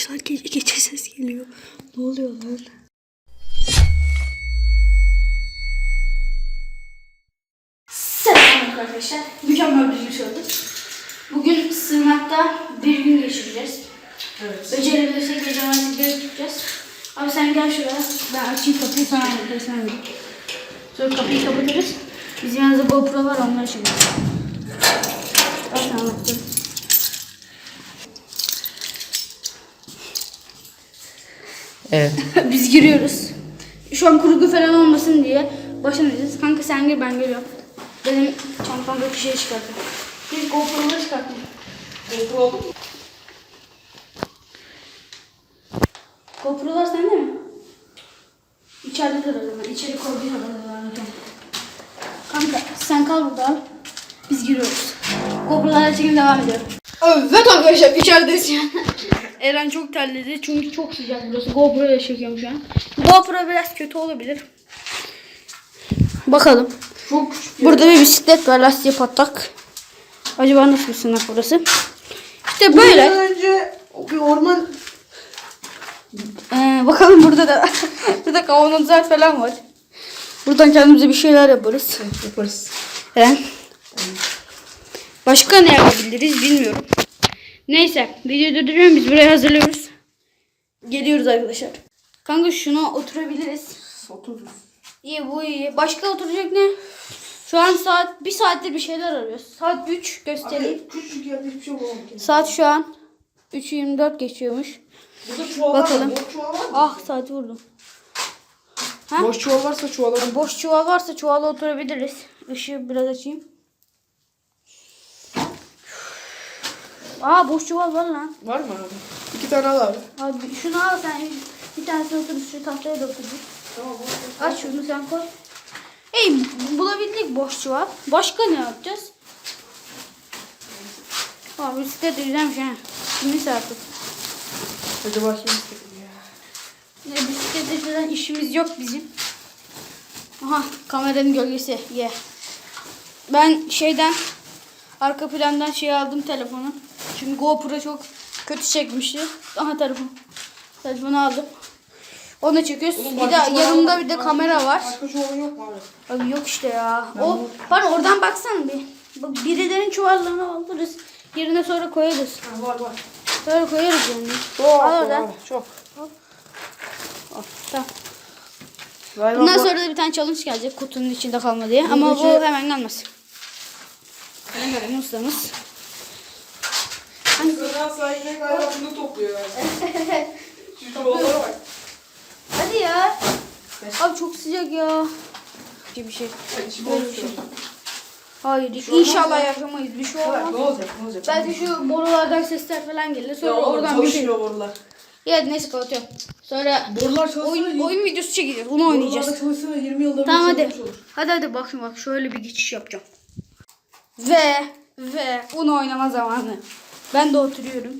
arkadaşlar gece gece ses geliyor. Ne oluyor lan? Selam arkadaşlar. Mükemmel bir gün oldu. Bugün sığınakta bir gün geçireceğiz. Evet. Becerebilirsek gece vakitleri tutacağız. Abi sen gel şuraya. Ben açayım kapıyı sana anlatırım. Sen de. Sonra kapıyı kapatırız. Bizim yanımızda GoPro var onları çekeriz. Ben sana anlatırım. Evet. Biz giriyoruz. Şu an kurgu falan olmasın diye başlamayacağız. Kanka sen gir ben geliyorum. Benim çantamdaki şeyi çıkartın. Biz GoPro'ları çıkartın. GoPro'lar sende mi? İçeridedir o zaman. İçeri da anlatıyorum. Kanka sen kal burada. Biz giriyoruz. GoPro'larla çekim devam ediyor. Evet arkadaşlar içerideyiz yani. Eren çok terledi çünkü çok sıcak burası. GoPro ile çekiyorum şu an. GoPro biraz kötü olabilir. Bakalım. Çok küçük. Burada bir bisiklet var lastiği patlak. Acaba nasıl bir sınav burası? İşte böyle. önce bir orman Ee, bakalım burada da burada kavanozlar falan var. Buradan kendimize bir şeyler yaparız. yaparız. Eren. Başka ne yapabiliriz bilmiyorum. Neyse videoyu durduruyorum biz burayı hazırlıyoruz. Geliyoruz arkadaşlar. Kanka şuna oturabiliriz. Otururuz. İyi bu iyi. Başka oturacak ne? Şu an saat bir saattir bir şeyler arıyoruz. Saat 3 göstereyim. Abi küçücük yerde hiçbir şey bulamadık. Saat şu an 3.24 geçiyormuş. Burada çuval var Bakalım. mı? Boş çuval var mı? Ah saati vurdum. Ha? Boş çuval varsa çuvala. Boş çuval varsa çuvala oturabiliriz. Işığı biraz açayım. Aa boş çuval var lan. Var mı abi? İki tane al abi. Abi şunu al sen. Bir tanesini otur şu tahtaya da otur. Tamam. Aç şunu sen koy. Ey bulabildik boş çuval. Başka ne yapacağız? Aa bisiklet güzelmiş ha. Artık. Acaba kim istedi ya? Ne bisikletle falan işimiz yok bizim. Aha kameranın gölgesi. Ye. Ben şeyden arka plandan şey aldım telefonu. Çünkü GoPro çok kötü çekmişti. Aha telefon. Telefonu aldım. Onu çekiyoruz. Oğlum bir başka de yanımda bir de mı? kamera var. Başka çuvalın yok mu abi? Abi yok işte ya. O bana oradan baksana bir. Bak birilerinin çuvallarını alırız. Yerine sonra koyarız. Ha, var var. Sonra koyarız yani. Çok Al oradan. abi, Çok. Tamam. Galiba Bundan bu- sonra da bir tane challenge gelecek kutunun içinde kalma diye. Ama bu hemen gelmez. Hemen ustamız. Galiba bunu topluyor. Hadi ya. Abi çok sıcak ya. Bir şey. Böyle boş bir şey. Hayır şey olmaz inşallah yaşamayız. Bir şey Ne olmaz. olacak? Ne olacak? Belki şu borulardan sesler falan gelir. Sonra oradan bir şey. çalışmıyor borular. Ya neyse kapatıyorum. Sonra Borular çalışsana. oyun, oyun videosu çekeceğiz. Onu oynayacağız. Borularda çalışsana 20 yılda bir Tamam hadi. çalışmış olur. Hadi hadi bak şimdi bak şöyle bir geçiş yapacağım. Ve ve onu oynama zamanı. Ben de oturuyorum.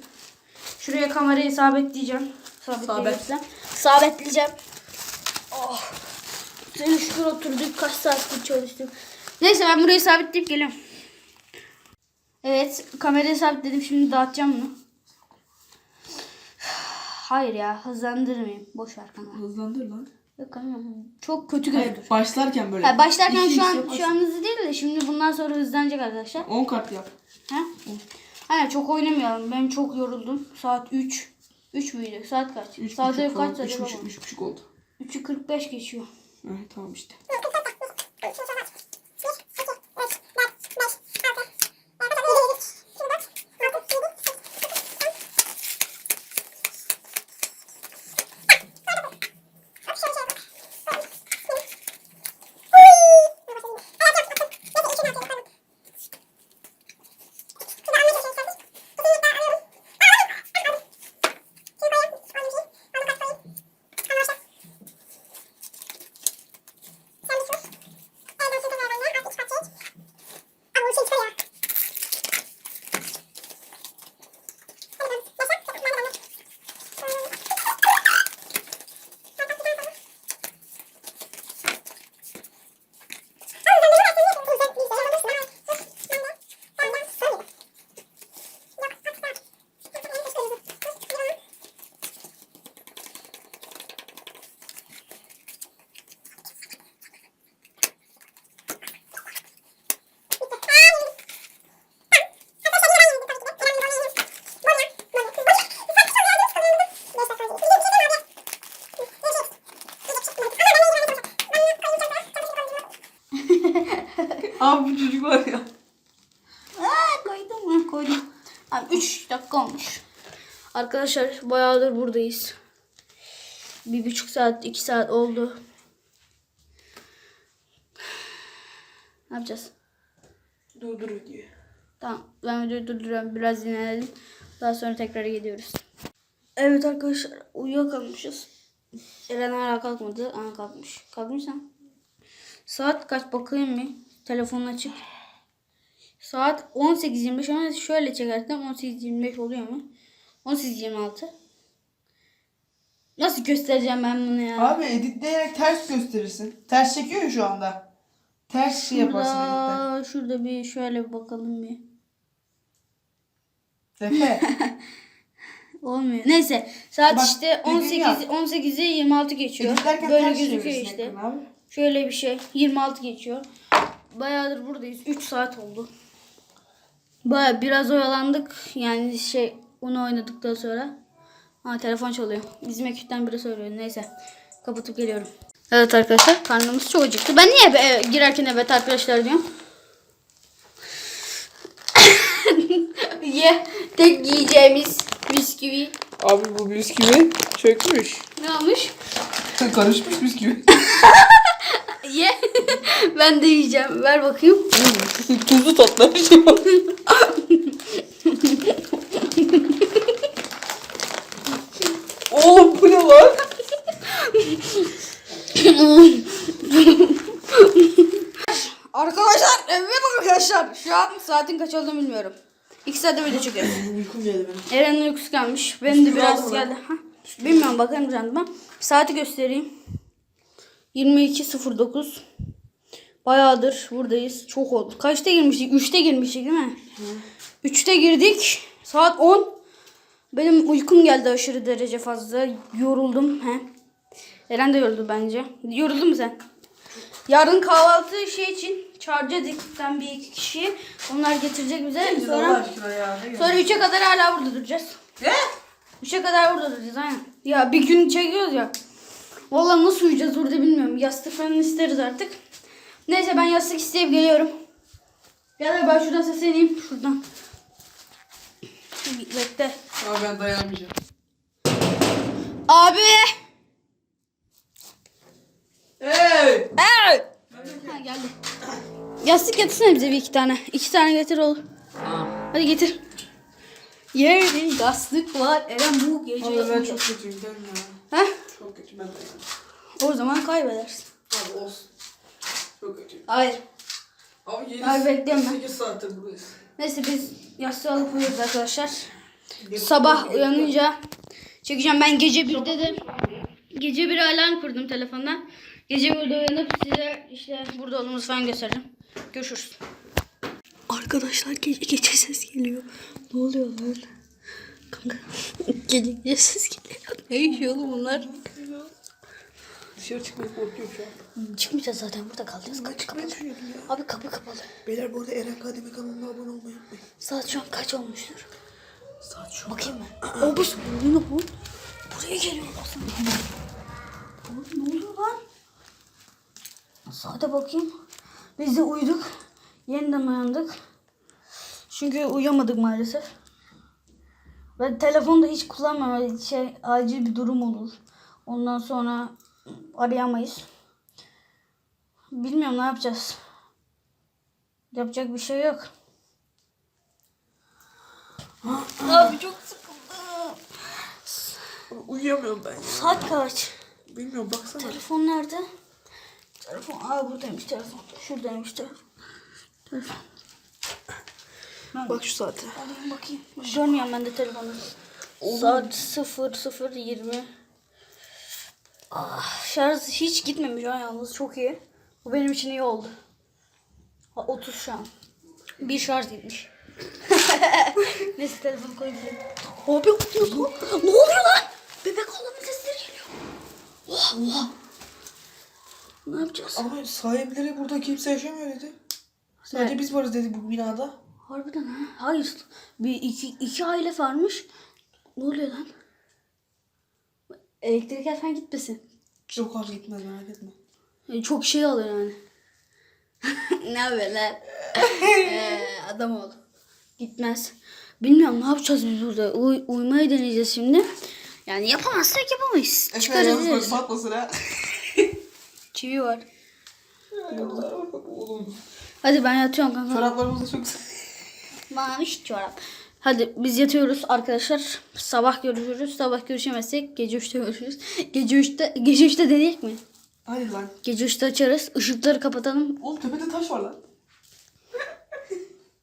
Şuraya kamerayı sabitleyeceğim. Sabitleyebilirsem. Sabitleyeceğim. Oh. Seni şükür oturduk. Kaç saattir çalıştık. Neyse ben burayı sabitleyip geliyorum. Evet kamerayı sabitledim. Şimdi dağıtacağım bunu. Hayır ya hızlandırmayayım. Boş ver kanka. Hızlandır lan. Yok bu çok kötü. Hayır, başlarken böyle. Ha, başlarken İki şu an şu an hızlı değil de şimdi bundan sonra hızlanacak arkadaşlar. 10 kart yap. Ha? Aynen çok oynamayalım. Ben çok yoruldum. Saat 3. 3 müydü? Saat kaç? 3 Saat buçuk kaç saat 3 acaba? buçuk, 3 buçuk oldu. 3'ü 45 geçiyor. Evet tamam işte. Arkadaşlar bayağıdır buradayız. Bir buçuk saat, iki saat oldu. Ne yapacağız? Dur dur diye. Tamam ben videoyu durduruyorum. Biraz dinlenelim. Daha sonra tekrar geliyoruz. Evet arkadaşlar uyuyakalmışız. Eren hala kalkmadı. Ana kalkmış. Kalkmışsan. Saat kaç bakayım mı? Telefonun açık. Saat 18.25 ama şöyle çekersem 18.25 oluyor mu? 18.26 Nasıl göstereceğim ben bunu ya? Abi editleyerek ters gösterirsin. Ters çekiyor ya şu anda. Ters şey yaparsın editte. Şurada, şurada bir şöyle bir bakalım bir. Efe. Olmuyor. Neyse saat Bak, işte dediğini 18 yap. 18'i 26 geçiyor. Editlerken Böyle ters gözüküyor çevirirsin işte. ekranı abi. Şöyle bir şey 26 geçiyor. Bayağıdır buradayız. 3 saat oldu. Baya biraz oyalandık. Yani şey onu oynadıktan sonra. Ha telefon çalıyor. Bizim ekipten biri söylüyor. Neyse. Kapatıp geliyorum. Evet arkadaşlar karnımız çok acıktı. Ben niye eve, girerken evet arkadaşlar diyorum. Ye. Tek yiyeceğimiz bisküvi. Abi bu bisküvi çökmüş. Ne olmuş? Karışmış bisküvi. Ye. ben de yiyeceğim. Ver bakayım. Tuzlu tatlı bir şey Oğlum bu ne lan? Arkadaşlar evet arkadaşlar. Şu an saatin kaç olduğunu bilmiyorum. İki saatte video çekiyoruz. Uykum geldi benim. Eren'in uykusu gelmiş. Benim de biraz geldi. Ha? Bilmiyorum bakarım randoma. Saati göstereyim. 22.09 Bayağıdır buradayız. Çok oldu. Kaçta girmiştik? 3'te girmiştik değil mi? 3'te girdik. Saat 10. Benim uykum geldi aşırı derece fazla. Yoruldum. He. Eren de yoruldu bence. Yoruldun mu sen? Yarın kahvaltı şey için çağıracaktık. Ben bir iki kişiyi. Onlar getirecek bize. Sonra sonra 3'e kadar hala burada duracağız. Ne? 3'e kadar burada duracağız aynen. Ya bir gün çekiyoruz ya. Vallahi nasıl uyuyacağız orada bilmiyorum. Yastık falan isteriz artık. Neyse ben yastık isteyip geliyorum. Ya da ben şuradan sesleneyim. Şuradan. Bekle. Abi ben dayanamayacağım. Abi. Hey! Evet. Ha geldi. Yastık getirsene bize bir iki tane. İki tane getir olur. Hadi getir. Yerde yastık var. Eren bu gece Abi ben çok kötüyüm ya? Heh, Çok kötü ben dayanamam. O zaman kaybedersin. Abi olsun. Çok kötüyüm. Hayır. Abi 7 Abi bekliyorum ben. 8 saattir buradayız. Neyse biz yastığı alıp uyuyoruz arkadaşlar. Sabah uyanınca çekeceğim. Ben gece birde de gece bir alarm kurdum telefondan. Gece birde uyanıp size işte burada olduğumuzu falan göstereceğim. Görüşürüz. Arkadaşlar gece gece ses geliyor. Ne oluyor lan? Kanka gece gece ses geliyor. Ne yaşıyor oğlum bunlar? Dışarı çıkmaya korkuyorum şu an. Çıkmayacağız zaten burada kalacağız. Kapı Çıkmayı kapalı. Abi kapı kapalı. Beyler bu arada Eren Kademi kanalına abone olmayı unutmayın. Saat şu an kaç olmuştur? Saat şu. Bakayım mı? o bu ne bu? Buraya geliyor baksana. Oğlum ne oluyor lan? Saate bakayım. Biz de uyuduk. Yeniden uyandık. Çünkü uyuyamadık maalesef. Ve telefonu da hiç kullanmam. Şey, acil bir durum olur. Ondan sonra arayamayız. Bilmiyorum ne yapacağız. Yapacak bir şey yok. Abi çok sıkıldım. Uyuyamıyorum ben ya. Saat kaç? Bilmiyorum baksana. Telefon nerede? Telefon, aa buradaymış telefon. Şuradaymış telefon. Telefon. Bak şu saate. Alayım bakayım. Görmüyorum ben de telefonu. Saat 0 0 20. Ah, şarj hiç gitmemiş ha yalnız çok iyi. Bu benim için iyi oldu. Ha, 30 şu an. Bir şarj gitmiş. Neyse telefonu koyayım. Abi ne oluyor? Ne oluyor lan? Bebek ağlama sesleri geliyor. Allah. Ne yapacağız? Ama sahipleri burada kimse yaşamıyor dedi. Sadece biz varız dedi bu binada. Harbiden ha? Hayır. Bir iki, iki aile varmış. Ne oluyor lan? Elektrik falan gitmesin. Yok abi gitmez merak etme. E, Çok şey oluyor yani. ne haber lan? Ee, adam ol. Gitmez. Bilmiyorum ne yapacağız biz burada. Uy- uyumayı deneyeceğiz şimdi. Yani yapamazsak yapamayız. Çıkarız Yalnız bak batmasın ha. Çivi var. Oğlum. Hadi ben yatıyorum kanka. Çoraplarımız da çok güzel. Maviş çorap. Hadi biz yatıyoruz arkadaşlar. Sabah görüşürüz. Sabah görüşemezsek gece 3'te görüşürüz. Gece 3'te gece 3'te deneyek mi? Hadi lan. Gece 3'te açarız. Işıkları kapatalım. Oğlum tepede taş var lan.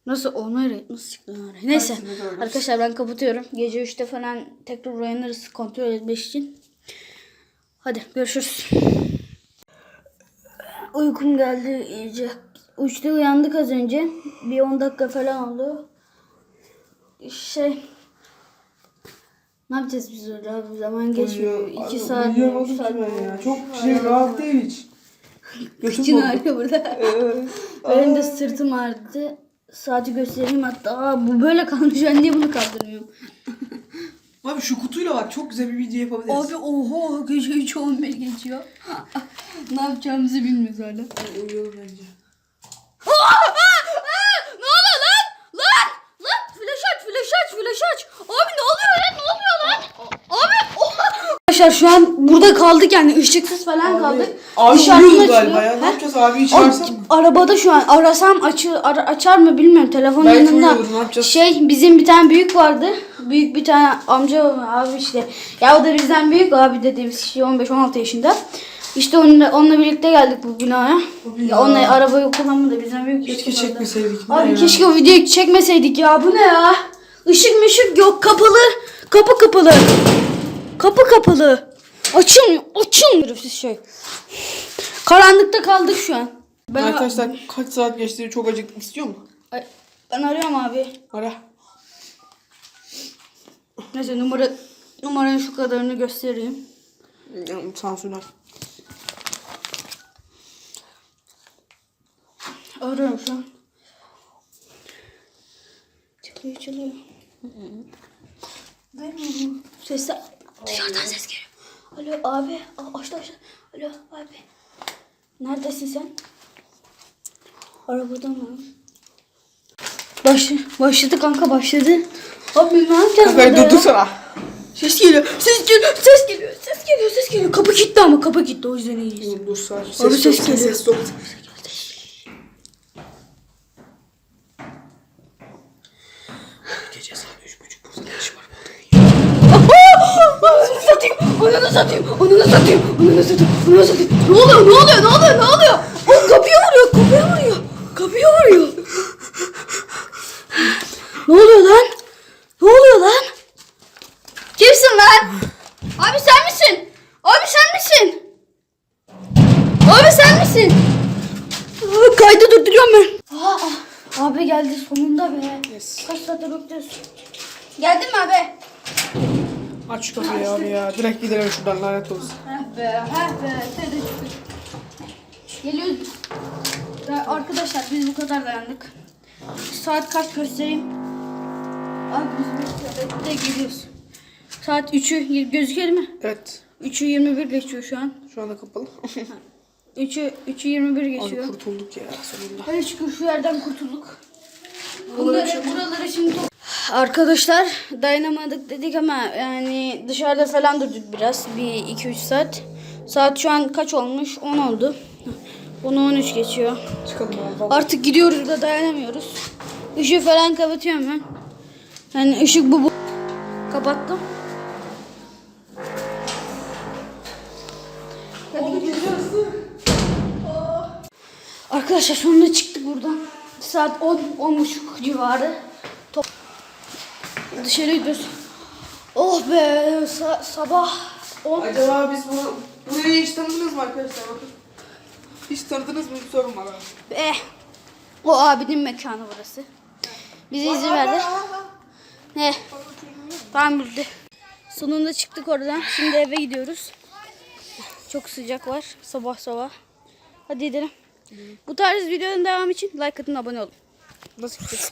Nasıl onları nasıl çıktı? Neyse. Arkadaşlar ben kapatıyorum. Gece 3'te falan tekrar uyanırız kontrol etmek için. Hadi görüşürüz. Uykum geldi iyice. 3'te uyandık az önce. Bir 10 dakika falan oldu. Şey ne yapacağız biz orada abi? Zaman geçmiyor. 2 saat, 3 saat. Çok şey rahat değil hiç. Doldu. ağrıyor burada. Benim de sırtım ağrıdı. Saati göstereyim hatta. Aa, bu böyle kalmış. Ben niye bunu kaldırmıyorum? Abi şu kutuyla bak çok güzel bir video yapabiliriz. Abi oho gece 3 11 geçiyor. ne yapacağımızı bilmiyoruz hala. Uyuyalım bence. ne oluyor lan? Lan! Lan! Flash aç, flash aç, flash aç. Abi ne oluyor lan? Ne oluyor lan? Abi Arkadaşlar şu an burada kaldık yani ışıksız falan kaldık. Abi uyuyoruz galiba ya. Ne yapacağız abi Abi, mı? arabada şu an arasam açı, ara- açar mı bilmiyorum. Telefonun Belki yanında. uyuyordur, ne yapacağız? Şey bizim bir tane büyük vardı. Büyük bir tane amca abi işte. Ya o da bizden büyük abi dediğimiz kişi 15-16 yaşında. İşte onunla, onunla birlikte geldik bu binaya. Tabii Ya ya. onunla arabayı kullanma da bizden büyük Keşke çekmeseydik. Abi ya? keşke o videoyu çekmeseydik ya. Bu ne ya? Işık mışık yok. Kapalı. Kapı kapalı. Kapı kapalı. Açılmıyor. Açılmıyor siz şey. Karanlıkta kaldık şu an. Ben, Arkadaşlar kaç saat geçti çok acıktık istiyor mu? Ay, ben arıyorum abi. Ara. Neyse numara numaranın şu kadarını göstereyim. Sansürler. Arıyorum şu an. Çalıyor çalıyor. Vermiyorum. Sesler. Dışarıdan ses geliyor. Alo abi. Açtı açtı. Alo abi. Neredesin sen? Arabada mı? Baş, başladı kanka başladı. Abi ne yapacağız Kanka burada ya? dur dur sana. Ses geliyor. Ses geliyor. Ses geliyor. Ses geliyor. Ses geliyor. Kapı kilitli ama kapı kilitli. O yüzden iyiyiz. Dur dur sakin. Abi ses geliyor. Ses yok. Satayım. Ananı satayım. Ananı satayım. Ananı satayım. Ne oluyor? Ne oluyor? Ne oluyor? Ne oluyor? O kapıya vuruyor. Kapıya vuruyor. Kapıya vuruyor. ne oluyor lan? Ne oluyor lan? Kimsin lan? Abi sen misin? Abi sen misin? Abi sen misin? Aa, Kaydı durduruyorum ben. Aa, abi geldi sonunda be. Yes. Kaç saattir bekliyorsun? Geldin mi abi? Aç kapıyı abi ya. Direkt gidelim şuradan lanet olsun. Heh be, heh be. Sen de şükür. Geliyoruz. Ya arkadaşlar biz bu kadar dayandık. Saat kaç göstereyim? Abi biz bekle, bekle geliyoruz. Saat 3'ü gözüküyor mi? Evet. 3'ü 21 geçiyor şu an. Şu anda kapalı. 3'ü 3'ü 21 Abi geçiyor. kurtulduk ya sonunda. Hadi şükür şu yerden kurtulduk. Buraları buraları şimdi Arkadaşlar dayanamadık dedik ama yani dışarıda falan durduk biraz. Bir 2-3 saat. Saat şu an kaç olmuş? 10 oldu. 10'u 13 geçiyor. Çıkalım. Artık gidiyoruz da dayanamıyoruz. Işığı falan kapatıyorum ben. Yani ışık bu bu. Kapattım. Arkadaşlar sonunda çıktık buradan. Saat 10, 10 buçuk civarı. Dışarı gidiyoruz. Oh be sa- sabah 10. Acaba biz bu burayı hiç tanıdınız mı arkadaşlar? Bakın. Hiç tanıdınız mı bir sorun var abi. Eh. O abinin mekanı burası. Bize izin verdi. Ne? Tamam bildi. Sonunda çıktık oradan. Şimdi eve gidiyoruz. Çok sıcak var. Sabah sabah. Hadi gidelim. Bu tarz videonun devamı için like atın abone olun. Nasıl gideceğiz?